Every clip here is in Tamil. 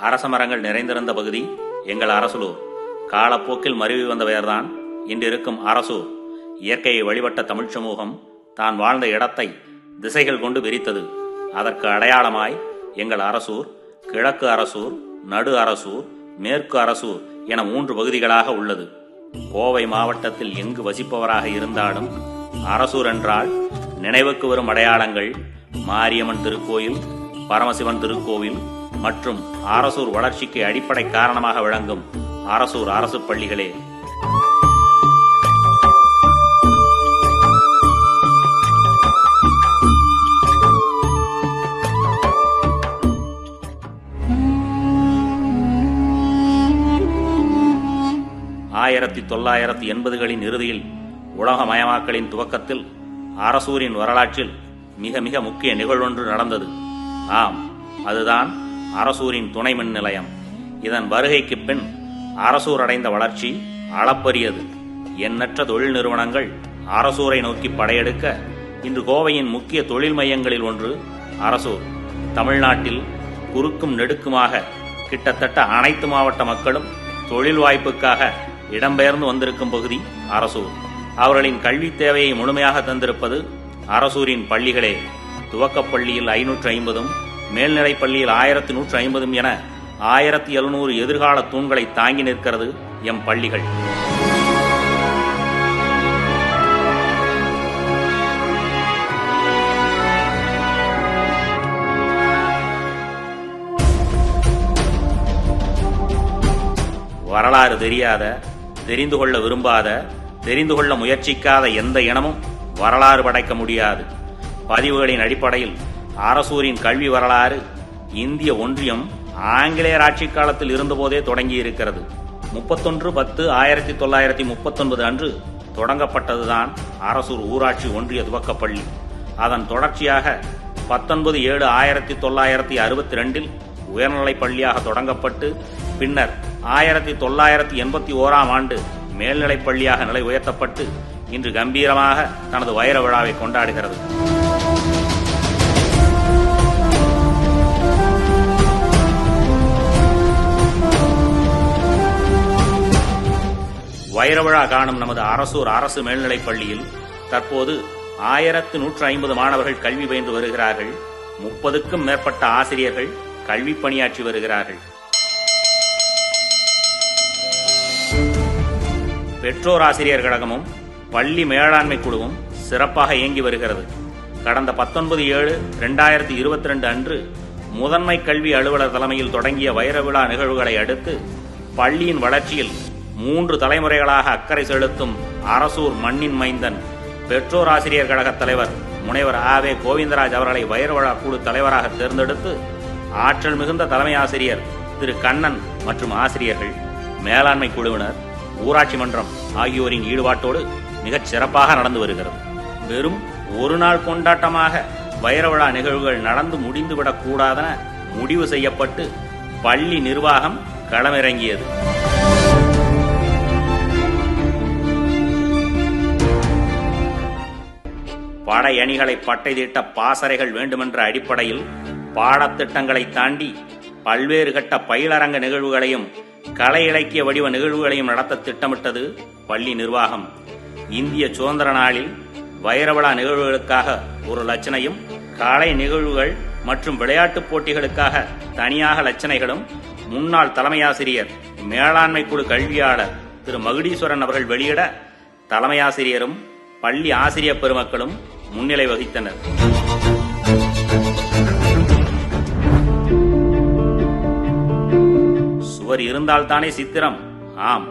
அரச மரங்கள் நிறைந்திருந்த பகுதி எங்கள் அரசலூர். காலப்போக்கில் மருவி வந்தவையர்தான். இன்று இருக்கும் அரசூர். இயற்கையை வழிபட்ட தமிழ்ச் சமூகம் தான் வாழ்ந்த இடத்தை திசைகள் கொண்டு விரித்தது. அதற்கு அடையாளமாய் எங்கள் அரசூர் கிழக்கு அரசூர் நடு அரசூர் மேற்கு அரசூர் என மூன்று பகுதிகளாக உள்ளது. கோவை மாவட்டத்தில் எங்கு வசிப்பவராக இருந்தாலும் அரசூர் என்றால் நினைவுக்கு வரும் அடையாளங்கள் மாரியம்மன் திருக்கோயில் பரமசிவன் திருக்கோவில் மற்றும் அரசூர் வளர்ச்சிக்கு அடிப்படை காரணமாக விளங்கும் அரசூர் அரசு பள்ளிகளே. ஆயிரத்தி தொள்ளாயிரத்தி எண்பதுகளின் இறுதியில் உலகமயமாக்கலின் துவக்கத்தில் அரசூரின் வரலாற்றில் மிக மிக முக்கிய நிகழ்வொன்று நடந்தது. ஆம் அதுதான் அரசூரின் துணை மின் நிலையம் இதன் வருகைக்கு பின் அரசூர் அடைந்த வளர்ச்சி அளப்பரியது. எண்ணற்ற தொழில் நிறுவனங்கள் அரசூரை நோக்கி படையெடுக்க இன்று கோவையின் முக்கிய தொழில் மையங்களில் ஒன்று அரசூர். தமிழ்நாட்டில் குறுக்கும் நெடுக்குமாக கிட்டத்தட்ட அனைத்து மாவட்ட மக்களும் தொழில் வாய்ப்புக்காக இடம்பெயர்ந்து வந்திருக்கும் பகுதி அரசூர். அவர்களின் கல்வி தேவையை முழுமையாக தந்திருப்பது அரசூரின் பள்ளிகளே. துவக்கப் பள்ளியில் ஐநூற்று ஐம்பதும் மேல்நிலைப் பள்ளியில் ஆயிரத்தி நூற்று ஐம்பதும் என ஆயிரத்தி எழுநூறு எதிர்கால தூண்களை தாங்கி நிற்கிறது எம் பள்ளிகள். வரலாறு தெரியாத தெரிந்து கொள்ள விரும்பாத தெரிந்து கொள்ள முயற்சிக்காத எந்த இனமும் வரலாறு படைக்க முடியாது. பதிவுகளின் அடிப்படையில் அரசூரின் கல்வி வரலாறு இந்திய ஒன்றியம் ஆங்கிலேயர் ஆட்சி காலத்தில் இருந்தபோதே தொடங்கி இருக்கிறது முப்பத்தொன்று பத்து ஆயிரத்தி தொள்ளாயிரத்தி முப்பத்தொன்பது அன்று தொடங்கப்பட்டதுதான் அரசூர் ஊராட்சி ஒன்றிய துவக்கப்பள்ளி. அதன் தொடர்ச்சியாக பத்தொன்பது ஏழு ஆயிரத்தி தொள்ளாயிரத்தி அறுபத்தி ரெண்டில் உயர்நிலைப் பள்ளியாக தொடங்கப்பட்டு பின்னர் ஆயிரத்தி தொள்ளாயிரத்தி எண்பத்தி ஓராம் ஆண்டு மேல்நிலைப் பள்ளியாக நிலை உயர்த்தப்பட்டு இன்று கம்பீரமாக தனது வைர விழாவை கொண்டாடுகிறது. வைர விழா காணும் நமது அரசூர் அரசு மேல்நிலைப் பள்ளியில் தற்போது ஆயிரத்து நூற்று ஐம்பது மாணவர்கள் கல்வி பயின்று வருகிறார்கள். முப்பதுக்கும் மேற்பட்ட ஆசிரியர்கள் கல்வி பணியாற்றி வருகிறார்கள். பெற்றோர் ஆசிரியர் கழகமும் பள்ளி மேலாண்மை குழுவும் சிறப்பாக இயங்கி வருகிறது. கடந்த பத்தொன்பது ஏழு ரெண்டாயிரத்தி இருபத்தி ரெண்டு அன்று முதன்மை கல்வி அலுவலர் தலைமையில் தொடங்கிய வைர விழா நிகழ்வுகளை அடுத்து பள்ளியின் வளர்ச்சியில் மூன்று தலைமுறைகளாக அக்கறை செலுத்தும் அரசூர் மண்ணின் மைந்தன் பெற்றோர் ஆசிரியர் கழக தலைவர் முனைவர் ஆவே கோவிந்தராஜ் அவர்களை வைர விழா குழு தலைவராக தேர்ந்தெடுத்து ஆற்றல் மிகுந்த தலைமை ஆசிரியர் திரு. கண்ணன் மற்றும் ஆசிரியர்கள் மேலாண்மை குழுவினர் ஊராட்சி மன்றம் ஆகியோரின் ஈடுபாட்டோடு மிகச் சிறப்பாக நடந்து வருகிறது. வெறும் ஒரு நாள் கொண்டாட்டமாக வைர விழா நிகழ்வுகள் நடந்து முடிந்துவிடக் கூடாதென முடிவு செய்யப்பட்டு பள்ளி நிர்வாகம் களமிறங்கியது. படையணிகளை பட்டை தீட்ட பாசறைகள் வேண்டுமென்ற அடிப்படையில் பாடத்திட்டங்களை தாண்டி பல்வேறு கட்ட பயிலரங்க நிகழ்வுகளையும் கலை இலக்கிய வடிவ நிகழ்வுகளையும் நடத்த திட்டமிட்டது பள்ளி நிர்வாகம். இந்திய சுதந்திர நாளில் வைரவிழா நிகழ்வுகளுக்காக ஒரு லட்சணையும் கலை நிகழ்வுகள் மற்றும் விளையாட்டுப் போட்டிகளுக்காக தனியாக லட்சணைகளும் முன்னாள் தலைமையாசிரியர் மேலாண்மை குழு கல்வியாளர் திரு. மகுடீஸ்வரன் அவர்கள் வெளியிட தலைமையாசிரியரும் பள்ளி ஆசிரியர் பெருமக்களும் முன்னிலை வகித்தனர். ஒருவர் இருந்தால்தானே சித்திரம்? ஆம்.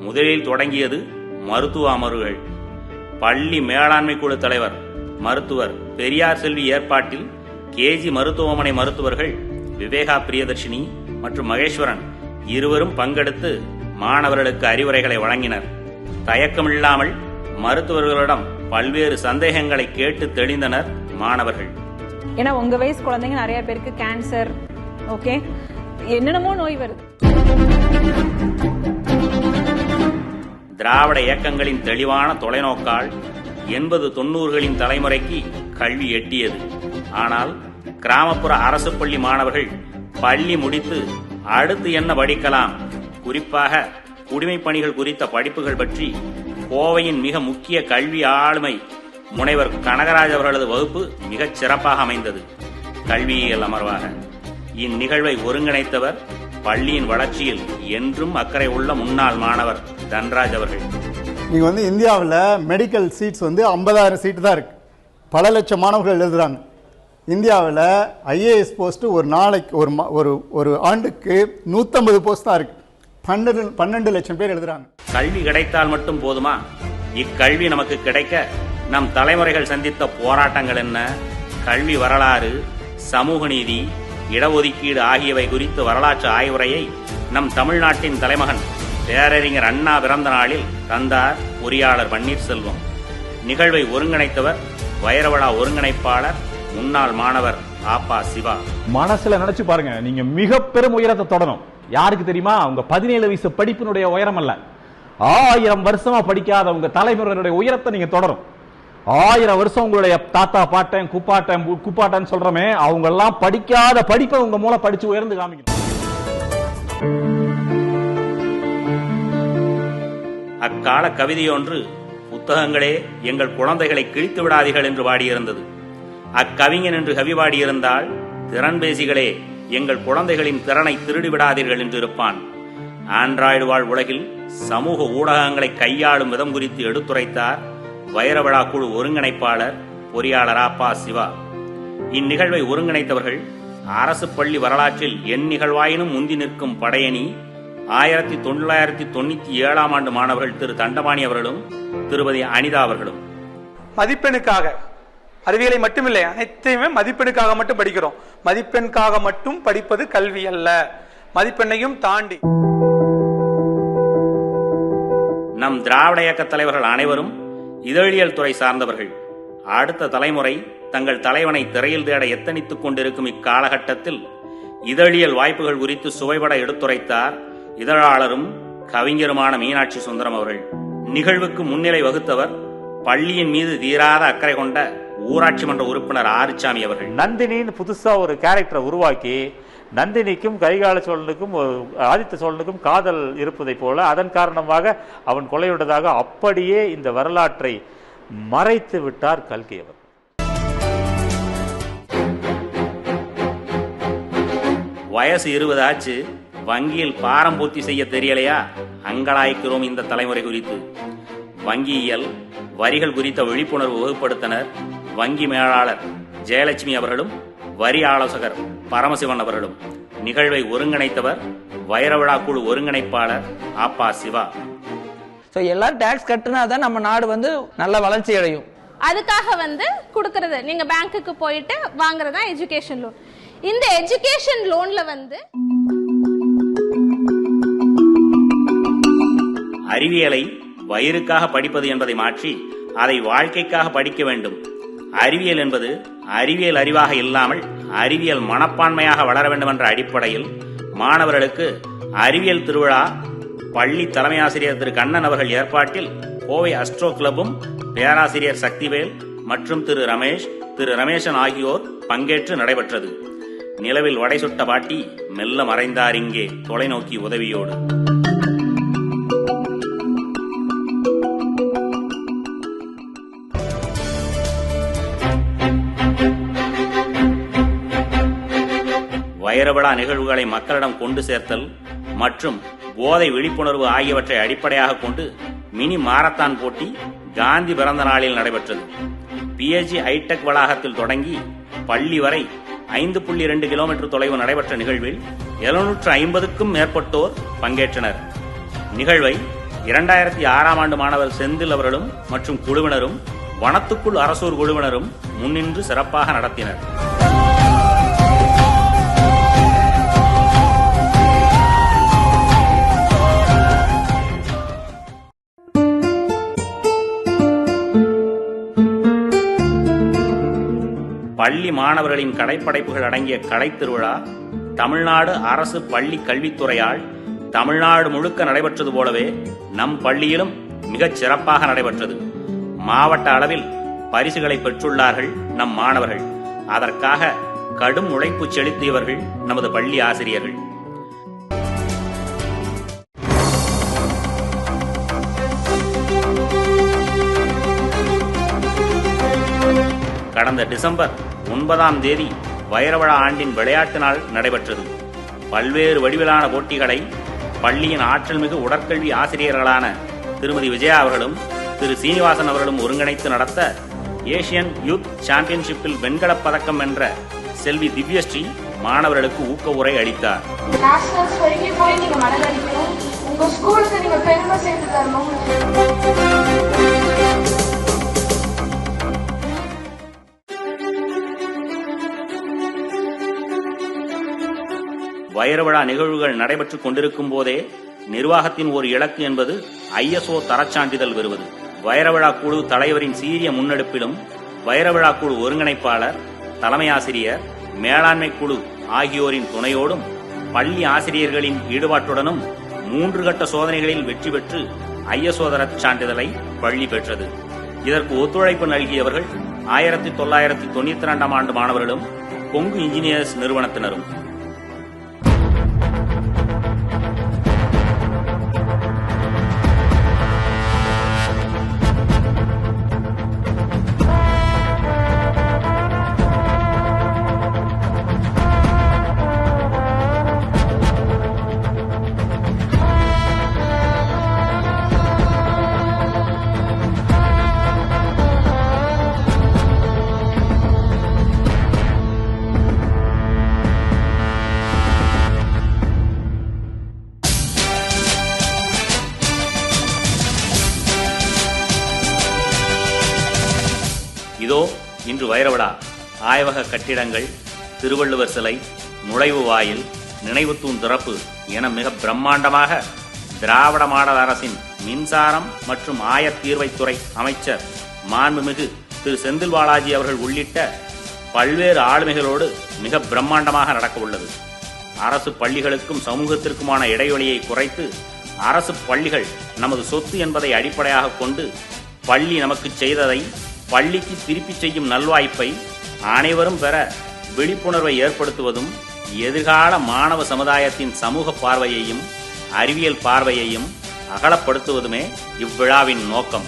முதலில் தொடங்கியது மருத்துவ அமர்வுகள். பள்ளி மேலாண்மை குழு தலைவர் மருத்துவர் பெரியார் செல்வி ஏற்பாட்டில் கேஜி மருத்துவமனை மருத்துவர்கள் விவேகா பிரியதர்ஷினி மற்றும் மகேஸ்வரன் இருவரும் பங்கெடுத்து மாணவர்களுக்கு அறிவுரைகளை வழங்கினர். தயக்கமில்லாமல் மருத்துவர்களிடம் பல்வேறு சந்தேகங்களை கேட்டு தெளிந்தனர் மாணவர்கள். ஏன்னா உங்க வயசு குழந்தைங்க நிறைய பேருக்கு கேன்சர் ஓகே என்னென்னமோ நோய் வருது. திராவிட இயக்கங்களின் தெளிவான தொலைநோக்கால் எண்பது தொண்ணூறுகளின் தலைமுறைக்கு கல்வி எட்டியது. ஆனால் கிராமப்புற அரசு பள்ளி மாணவர்கள் பள்ளி முடித்து அடுத்து என்ன படிக்கலாம்? குறிப்பாக குடிமைப் பணிகள் குறித்த படிப்புகள் பற்றி கோவையின் மிக முக்கிய கல்வி ஆளுமை முனைவர் கனகராஜ் அவர்களது வகுப்பு மிகச் சிறப்பாக அமைந்தது. கல்வியியல் அமர்வாக. இந்நிகழ்வை ஒருங்கிணைத்தவர் பள்ளியின் வளர்ச்சியில் என்றும் அக்கறை உள்ள முன்னாள் மாணவர் தன்ராஜ் அவர்கள். நீங்கள் வந்து இந்தியாவில் மெடிக்கல் சீட்ஸ் வந்து ஐம்பதாயிரம் சீட்டு தான் இருக்குது பல லட்சம் மாணவர்கள் எழுதுகிறாங்க இந்தியாவில் ஐஏஎஸ் போஸ்ட்டு ஒரு நாளைக்கு ஒரு ஒரு ஒரு ஆண்டுக்கு நூற்றம்பது போஸ்ட் தான் இருக்குது பன்னெண்டு பன்னெண்டு லட்சம் பேர் எழுதுகிறாங்க கல்வி கிடைத்தால் மட்டும் போதுமா? இக்கல்வி நமக்கு கிடைக்க நம் தலைமுறைகள் சந்தித்த போராட்டங்கள் என்ன? கல்வி வரலாறு சமூக நீதி இடஒதுக்கீடு ஆகியவை குறித்த வரலாற்று ஆய்வுரையை நம் தமிழ்நாட்டின் தலைமகன் பேரறிஞர் அண்ணா பிறந்த நாளில் தந்தார் பொறியாளர் பன்னீர்செல்வம். நிகழ்வை ஒருங்கிணைத்தவர் வைரவழா ஒருங்கிணைப்பாளர் முன்னாள் மாணவர் ஆப்பா சிவா. மனசுல நினைச்சு பாருங்க நீங்க மிக பெரும் உயரத்தை தொடரும் யாருக்கு தெரியுமா? உங்க பதினேழு வயசு படிப்பினுடைய உயரம் அல்ல. ஆயிரம் வருஷமா படிக்காத உங்க தலைமுறையினுடைய உயரத்தை நீங்க தொடரும் ஆயிரம் வருஷம் உங்களுடைய தாத்தா பாட்டன் குப்பாட்டன் குப்பாட்டன் சொல்றமே அவங்க எல்லாம் படிக்காத படிப்பை உங்க மூலம் படிச்சு உயர்ந்து காமிக்கணும் அக்கால கவிதையொன்று புத்தகங்களே எங்கள் குழந்தைகளை கிழித்து விடாதீர்கள் என்று பாடியிருந்தது. அக்கவிஞன் என்று கவி பாடியிருந்தால் திறன்பேசிகளே எங்கள் குழந்தைகளின் திறனை திருடி விடாதீர்கள் என்று இருப்பான். ஆண்ட்ராய்டு வாழ் உலகில் சமூக ஊடகங்களை கையாளும் விதம் குறித்து எடுத்துரைத்தார் வைரவிழா குழு ஒருங்கிணைப்பாளர் பொறியாளர் ஆப்பா சிவா. இந்நிகழ்வை ஒருங்கிணைத்தவர்கள் அரசு பள்ளி வரலாற்றில் என் நிகழ்வாயினும் முந்தி நிற்கும் படையணி ஆயிரத்தி தொள்ளாயிரத்தி தொண்ணூத்தி ஏழாம் ஆண்டு மாணவர்கள் திரு. தண்டபாணி அவர்களும் திருமதி அனிதா அவர்களும். மதிப்பெண்ணுக்காக அறிவியலை மட்டுமில்லை அனைத்தையுமே மதிப்பெண்ணுக்காக மட்டும் படிக்கிறோம். மதிப்பெண்ணுக்காக மட்டும் படிப்பது கல்வி அல்ல. மதிப்பெண்ணையும் தாண்டி. நம் திராவிட இயக்க தலைவர்கள் அனைவரும் இதழியல் துறை சார்ந்தவர்கள். அடுத்த தலைமுறை தங்கள் தலைவனை திரையில் தேட எத்தனித்துக் கொண்டிருக்கும் இக்காலகட்டத்தில் இதழியல் வாய்ப்புகள் குறித்து சுவைபட எடுத்துரைத்தார் இதழாளரும் கவிஞருமான மீனாட்சி சுந்தரம் அவர்கள். நிகழ்வுக்கு முன்னிலை வகுத்தவர் பள்ளியின் மீது தீராத அக்கறை கொண்ட ஊராட்சி மன்ற உறுப்பினர் ஆரிச்சாமி அவர்கள். நந்தினின்னு புதுசா ஒரு கேரக்டரை உருவாக்கி நந்தினிக்கும் கரிகால சோழனுக்கும் ஆதித்த சோழனுக்கும் காதல் இருப்பதைப் போல அதன் காரணமாக அவன் கொலையுண்டதாக அப்படியே இந்த வரலாற்றை மறைத்து விட்டார் கல்கி அவர் வயசு இருபது ஆச்சு. வங்கியில் பாரம்பூர்த்தி செய்ய தெரியலையா? அங்கலாய்க்கிறோம் இந்த தலைமுறை குறித்து. வங்கியியல் வரிகள் குறித்த விழிப்புணர்வு வகுப்படுத்தினர் வங்கி மேலாளர் ஜெயலட்சுமி அவர்களும் வரி ஆலோசகர் பரமசிவன் அவர்களும் நிகழ்வை ஒருங்கிணைத்தவர் வைரவிழா குழு ஒருங்கிணைப்பாளர் ஆப்பா சிவா. ஸோ எல்லாரும் டேக்ஸ் கட்டுனா தான் நம்ம நாடு வந்து நல்ல வளர்ச்சி அடையும். அதுக்காக வந்து கொடுக்கறது நீங்க பேங்க்குக்கு போயிட்டு வாங்குறதா எஜுகேஷன் லோன் இந்த எஜுகேஷன் லோன்ல வந்து அறிவியலை வயிறுக்காக படிப்பது என்பதை மாற்றி அதை வாழ்க்கைக்காக படிக்க வேண்டும். அறிவியல் என்பது அறிவியல் அறிவாக இல்லாமல் அறிவியல் மனப்பான்மையாக வளர வேண்டும் என்ற அடிப்படையில் மாணவர்களுக்கு அறிவியல் திருவிழா பள்ளி தலைமை ஆசிரியர் திரு. கண்ணன் அவர்கள் ஏற்பாட்டில் கோவை அஸ்ட்ரோ கிளப்பும் பேராசிரியர் சக்திவேல் மற்றும் திரு. ரமேஷ் திரு. ரமேஷன் ஆகியோர் பங்கேற்று நடைபெற்றது. நிலவில் வடை சுட்ட பாட்டி மெல்ல மறைந்தார் இங்கே தொலைநோக்கி உதவியோடு. வைரவிழா நிகழ்வுகளை மக்களிடம் கொண்டு சேர்த்தல் மற்றும் போதை விழிப்புணர்வு ஆகியவற்றை அடிப்படையாக கொண்டு மினி மாரத்தான் போட்டி காந்தி பிறந்த நாளில் நடைபெற்றது. பிஎச்சி ஹைடெக் வளாகத்தில் தொடங்கி பள்ளி வரை ஐந்து புள்ளி இரண்டு கிலோமீட்டர் தொலைவு நடைபெற்ற நிகழ்வில் எழுநூற்று ஐம்பதுக்கும் மேற்பட்டோர் பங்கேற்றனர். நிகழ்வை இரண்டாயிரத்தி ஆறாம் ஆண்டு மாணவர் செந்தில் அவர்களும் மற்றும் குழுவினரும் வனத்துக்குள் அரசூர் குழுவினரும் முன்னின்று சிறப்பாக நடத்தினர். பள்ளி மாணவர்களின் கலைப்படைப்புகள் அடங்கிய கலைத்திருவிழா தமிழ்நாடு அரசு பள்ளி கல்வித்துறையால் தமிழ்நாடு முழுக்க நடைபெற்றது போலவே நம் பள்ளியிலும் மிகச் சிறப்பாக நடைபெற்றது. மாவட்ட அளவில் பரிசுகளை பெற்றுள்ளார்கள் நம் மாணவர்கள். அதற்காக கடும் உழைப்பு செலுத்தியவர்கள் நமது பள்ளி ஆசிரியர்கள். கடந்த டிசம்பர் ஒன்பதாம் தேதி வைரவிழா ஆண்டின் விளையாட்டு நாள் நடைபெற்றது. பல்வேறு வடிவிலான போட்டிகளை பள்ளியின் ஆற்றல் மிகு உடற்கல்வி ஆசிரியர்களான திருமதி விஜயா அவர்களும் திரு சீனிவாசன் அவர்களும் ஒருங்கிணைத்து நடத்த ஏசியன் யூத் சாம்பியன்ஷிப்பில் வெண்கலப் பதக்கம் வென்ற செல்வி திவ்யஸ்ரீ மாணவர்களுக்கு ஊக்க உரை அளித்தார். நீங்க உங்க ஸ்கூலுக்கு நீங்க பெருமை சேர்த்து தரணும் வைரவிழா நிகழ்வுகள் நடைபெற்றுக் கொண்டிருக்கும் போதே நிர்வாகத்தின் ஒரு இலக்கு என்பது ஐஎஸ்ஓ தரச்சான்றிதழ் பெறுவது. வைரவிழா குழு தலைவரின் சீரிய முன்னெடுப்பிலும் வைரவிழா குழு ஒருங்கிணைப்பாளர் தலைமை ஆசிரியர் மேலாண்மை குழு ஆகியோரின் துணையோடும் பள்ளி ஆசிரியர்களின் ஈடுபாட்டுடனும் மூன்று கட்ட சோதனைகளில் வெற்றி பெற்று ஐஎஸ்ஓ தரச் சான்றிதழை பள்ளி பெற்றது. இதற்கு ஒத்துழைப்பு நல்கியவர்கள் ஆயிரத்தி தொள்ளாயிரத்தி தொண்ணூத்தி இரண்டாம் ஆண்டு மாணவர்களும் கொங்கு இன்ஜினியர்ஸ் நிறுவனத்தினரும். ஆய்வக கட்டிடங்கள் திருவள்ளுவர் சிலை நுழைவு வாயில் நினைவு தூண் திறப்பு என மிக பிரம்மாண்டமாக திராவிட மாடல் அரசின் மின்சாரம் மற்றும் ஆயத்தீர்வைத்துறை அமைச்சர் மாண்புமிகு திரு செந்தில் பாலாஜி அவர்கள் உள்ளிட்ட பல்வேறு ஆளுமைகளோடு மிக பிரம்மாண்டமாக நடக்க உள்ளது. அரசு பள்ளிகளுக்கும் சமூகத்திற்குமான இடைவெளியை குறைத்து அரசு பள்ளிகள் நமது சொத்து என்பதை அடிப்படையாக கொண்டு பள்ளி நமக்கு செய்ததை பள்ளிக்கு திருப்பிச் செய்யும் நல்வாய்ப்பை அனைவரும் பெற விழிப்புணர்வை ஏற்படுத்துவதும் எதிர்கால மாணவ சமுதாயத்தின் சமூக பார்வையையும் அறிவியல் பார்வையையும் அகலப்படுத்துவதுமே இவ்விழாவின் நோக்கம்.